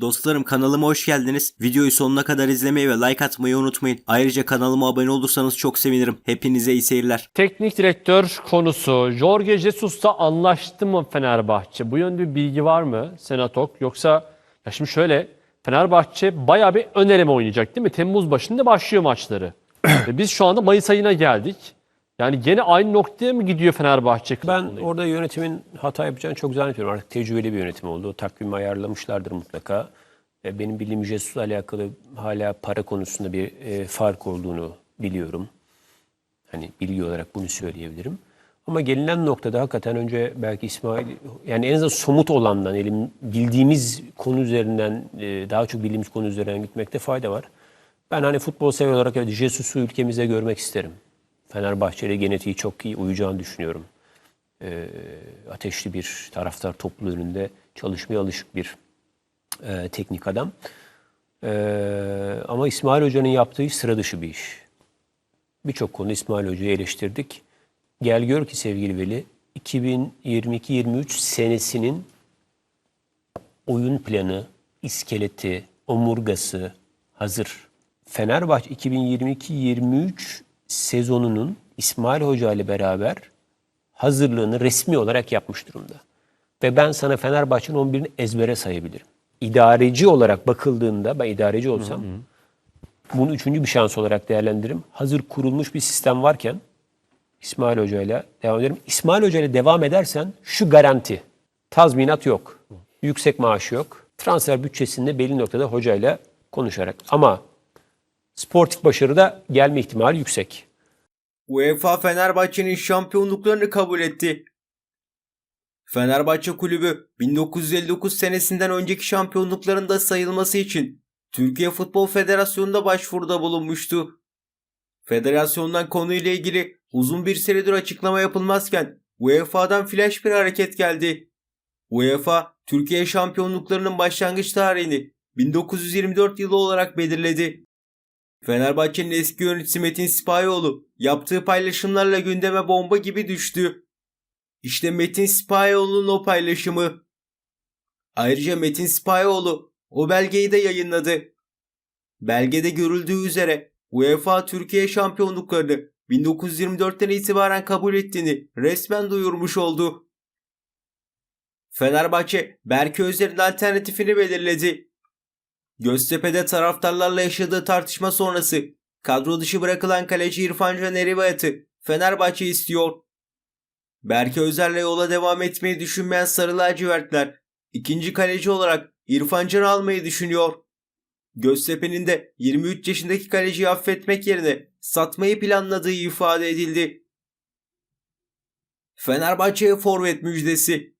Dostlarım kanalıma hoş geldiniz. Videoyu sonuna kadar izlemeyi ve like atmayı unutmayın. Ayrıca kanalıma abone olursanız çok sevinirim. Hepinize iyi seyirler. Teknik direktör konusu. Jorge Jesus'ta anlaştı mı Fenerbahçe? Bu yönde bir bilgi var mı Senatok? Yoksa ya şimdi şöyle Fenerbahçe bayağı bir ön eleme oynayacak değil mi? Temmuz başında başlıyor maçları. Ve biz şu anda Mayıs ayına geldik. Yani gene aynı noktaya mı gidiyor Fenerbahçe? Ben orada yönetimin hata yapacağını çok zannetmiyorum. Artık tecrübeli bir yönetim oldu. Takvimi ayarlamışlardır mutlaka. E, Benim bildiğim Jesus'la alakalı hala para konusunda bir e, fark olduğunu biliyorum. Hani bilgi olarak bunu söyleyebilirim. Ama gelinen noktada hakikaten önce belki İsmail yani en azından somut olandan elim bildiğimiz konu üzerinden e, daha çok bildiğimiz konu üzerinden gitmekte fayda var. Ben hani futbol sever olarak evet Jesus'u ülkemize görmek isterim. Fenerbahçe ile genetiği çok iyi uyacağını düşünüyorum e, ateşli bir taraftar topluluğu önünde çalışmaya alışık bir e, teknik adam. E, ama İsmail Hoca'nın yaptığı iş sıra dışı bir iş. Birçok konu İsmail Hoca'yı eleştirdik. Gel gör ki sevgili Veli 2022-23 senesinin oyun planı, iskeleti, omurgası hazır. Fenerbahçe 2022-23 sezonunun İsmail Hoca ile beraber hazırlığını resmi olarak yapmış durumda. Ve ben sana Fenerbahçe'nin 11'ini ezbere sayabilirim. İdareci olarak bakıldığında, ben idareci olsam bunu üçüncü bir şans olarak değerlendiririm. Hazır kurulmuş bir sistem varken İsmail Hoca ile devam ederim. İsmail Hoca ile devam edersen şu garanti. Tazminat yok. Yüksek maaş yok. Transfer bütçesinde belli noktada hocayla konuşarak. Ama sportif başarıda gelme ihtimali yüksek. UEFA Fenerbahçe'nin şampiyonluklarını kabul etti. Fenerbahçe Kulübü 1959 senesinden önceki şampiyonluklarında sayılması için Türkiye Futbol Federasyonu'nda başvuruda bulunmuştu. Federasyondan konuyla ilgili uzun bir süredir açıklama yapılmazken UEFA'dan flash bir hareket geldi. UEFA, Türkiye şampiyonluklarının başlangıç tarihini 1924 yılı olarak belirledi. Fenerbahçe'nin eski yöneticisi Metin Sipahoğlu yaptığı paylaşımlarla gündeme bomba gibi düştü. İşte Metin Sipahoğlu'nun o paylaşımı. Ayrıca Metin Sipahoğlu o belgeyi de yayınladı. Belgede görüldüğü üzere UEFA Türkiye şampiyonluklarını 1924'ten itibaren kabul ettiğini resmen duyurmuş oldu. Fenerbahçe Berke Özer'in alternatifini belirledi. Göztepe'de taraftarlarla yaşadığı tartışma sonrası kadro dışı bırakılan kaleci İrfan Can Eribayat'ı Fenerbahçe istiyor. Berke Özer'le yola devam etmeyi düşünmeyen Sarı Lacivertler ikinci kaleci olarak İrfan Can'ı almayı düşünüyor. Göztepe'nin de 23 yaşındaki kaleciyi affetmek yerine satmayı planladığı ifade edildi. Fenerbahçe'ye forvet müjdesi.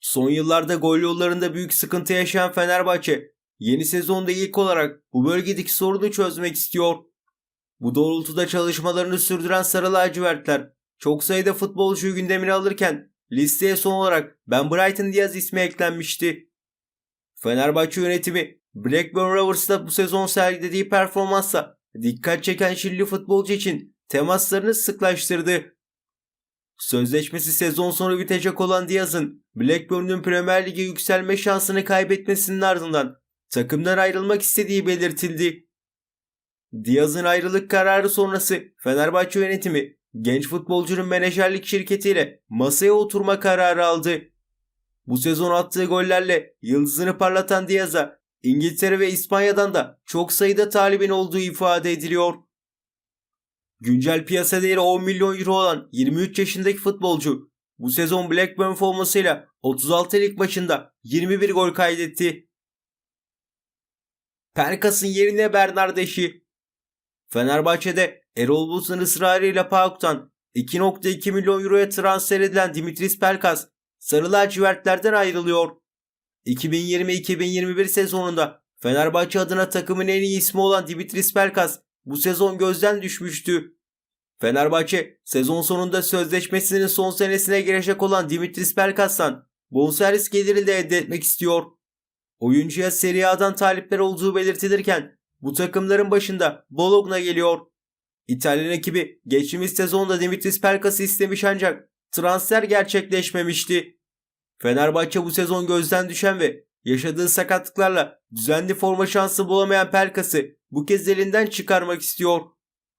Son yıllarda gol yollarında büyük sıkıntı yaşayan Fenerbahçe yeni sezonda ilk olarak bu bölgedeki sorunu çözmek istiyor. Bu doğrultuda çalışmalarını sürdüren Sarı Lacivertler çok sayıda futbolcuyu gündemine alırken listeye son olarak Ben Brighton Diaz ismi eklenmişti. Fenerbahçe yönetimi Blackburn Rovers'ta bu sezon sergilediği performansla dikkat çeken Şilli futbolcu için temaslarını sıklaştırdı. Sözleşmesi sezon sonu bitecek olan Diaz'ın Blackburn'un Premier Lig'e yükselme şansını kaybetmesinin ardından takımdan ayrılmak istediği belirtildi. Diaz'ın ayrılık kararı sonrası Fenerbahçe yönetimi genç futbolcunun menajerlik şirketiyle masaya oturma kararı aldı. Bu sezon attığı gollerle yıldızını parlatan Diaz'a İngiltere ve İspanya'dan da çok sayıda talibin olduğu ifade ediliyor. Güncel piyasa değeri 10 milyon euro olan 23 yaşındaki futbolcu bu sezon Blackburn formasıyla 36 lig maçında 21 gol kaydetti. Perkas'ın yerine Bernardeş'i. Fenerbahçe'de Erol Bulut'un ısrarıyla PAOK'tan 2.2 milyon euroya transfer edilen Dimitris Pelkas Sarı lacivertlerden ayrılıyor. 2020-2021 sezonunda Fenerbahçe adına takımın en iyi ismi olan Dimitris Pelkas bu sezon gözden düşmüştü. Fenerbahçe sezon sonunda sözleşmesinin son senesine girecek olan Dimitris Pelkas'tan bonservis geliri de elde etmek istiyor. Oyuncuya Serie A'dan talipler olduğu belirtilirken bu takımların başında Bologna geliyor. İtalyan ekibi geçtiğimiz sezonda Dimitris Pelkas'ı istemiş ancak transfer gerçekleşmemişti. Fenerbahçe bu sezon gözden düşen ve yaşadığı sakatlıklarla düzenli forma şansı bulamayan Pelkas'ı bu kez elinden çıkarmak istiyor.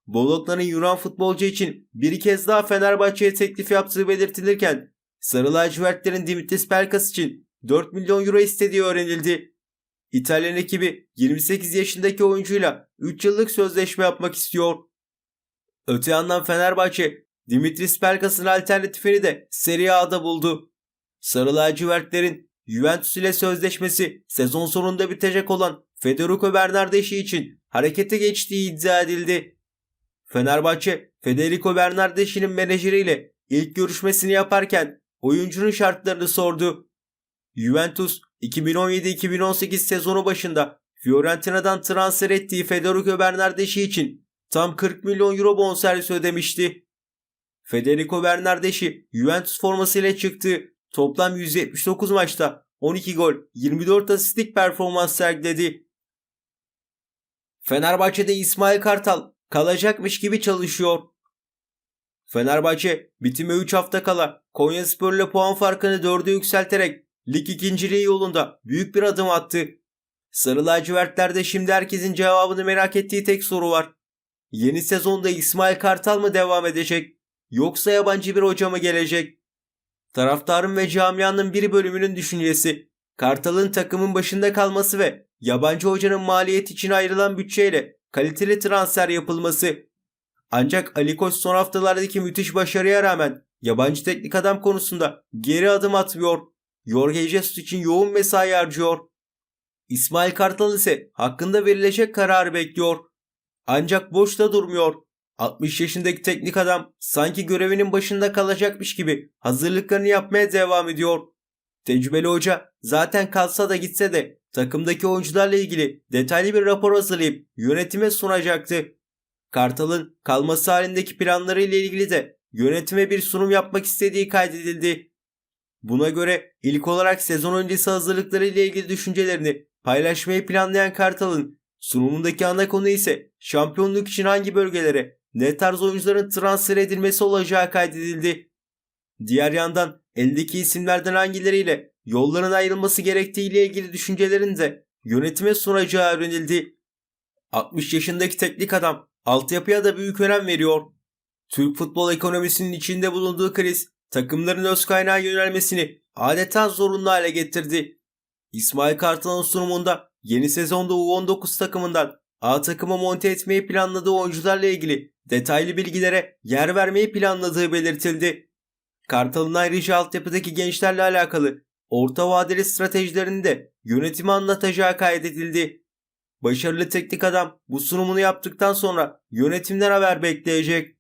Bologna'nın Yunan futbolcu için bir kez daha Fenerbahçe'ye teklif yaptığı belirtilirken Sarı lacivertlerin Dimitris Pelkas için 4 milyon euro istediği öğrenildi. İtalyan ekibi 28 yaşındaki oyuncuyla 3 yıllık sözleşme yapmak istiyor. Öte yandan Fenerbahçe Dimitris Pelkas'ın alternatifini de Serie A'da buldu. Sarı lacivertlerin Juventus ile sözleşmesi sezon sonunda bitecek olan Federico Bernardeschi için harekete geçtiği iddia edildi. Fenerbahçe, Federico Bernardeschi'nin menajeriyle ilk görüşmesini yaparken oyuncunun şartlarını sordu. Juventus 2017-2018 sezonu başında Fiorentina'dan transfer ettiği Federico Bernardeschi için tam 40 milyon euro bonservis ödemişti. Federico Bernardeschi Juventus formasıyla çıktığı toplam 179 maçta 12 gol, 24 asistlik performans sergiledi. Fenerbahçe'de İsmail Kartal kalacakmış gibi çalışıyor. Fenerbahçe bitime 3 hafta kala Konyaspor'la puan farkını 4'e yükselterek lig ikinciliği yolunda büyük bir adım attı. Sarı lacivertlerde şimdi herkesin cevabını merak ettiği tek soru var. Yeni sezonda İsmail Kartal mı devam edecek yoksa yabancı bir hoca mı gelecek? Taraftarın ve camianın bir bölümünün düşüncesi Kartal'ın takımın başında kalması ve yabancı hocanın maliyet için ayrılan bütçeyle kaliteli transfer yapılması. Ancak Ali Koç son haftalardaki müthiş başarıya rağmen yabancı teknik adam konusunda geri adım atmıyor. Jorge Jesus için yoğun mesai harcıyor. İsmail Kartal ise hakkında verilecek kararı bekliyor. Ancak boşta durmuyor. 60 yaşındaki teknik adam sanki görevinin başında kalacakmış gibi hazırlıklarını yapmaya devam ediyor. Tecrübeli hoca zaten kalsa da gitse de takımdaki oyuncularla ilgili detaylı bir rapor hazırlayıp yönetime sunacaktı. Kartal'ın kalması halindeki planları ile ilgili de yönetime bir sunum yapmak istediği kaydedildi. Buna göre ilk olarak sezon öncesi hazırlıkları ile ilgili düşüncelerini paylaşmayı planlayan Kartal'ın sunumundaki ana konu ise şampiyonluk için hangi bölgelere ne tarz oyuncuların transfer edilmesi olacağı kaydedildi. Diğer yandan eldeki isimlerden hangileriyle yolların ayrılması gerektiği ile ilgili düşüncelerini de yönetime sunacağı öğrenildi. 60 yaşındaki teknik adam altyapıya da büyük önem veriyor. Türk futbol ekonomisinin içinde bulunduğu kriz takımların öz kaynağa yönelmesini adeta zorunlu hale getirdi. İsmail Kartal'ın sunumunda yeni sezonda U19 takımından A takıma monte etmeyi planladığı oyuncularla ilgili detaylı bilgilere yer vermeyi planladığı belirtildi. Kartal'ın ayrıca altyapıdaki gençlerle alakalı orta vadeli stratejilerini de yönetime anlatacağı kaydedildi. Başarılı teknik adam bu sunumunu yaptıktan sonra yönetimden haber bekleyecek.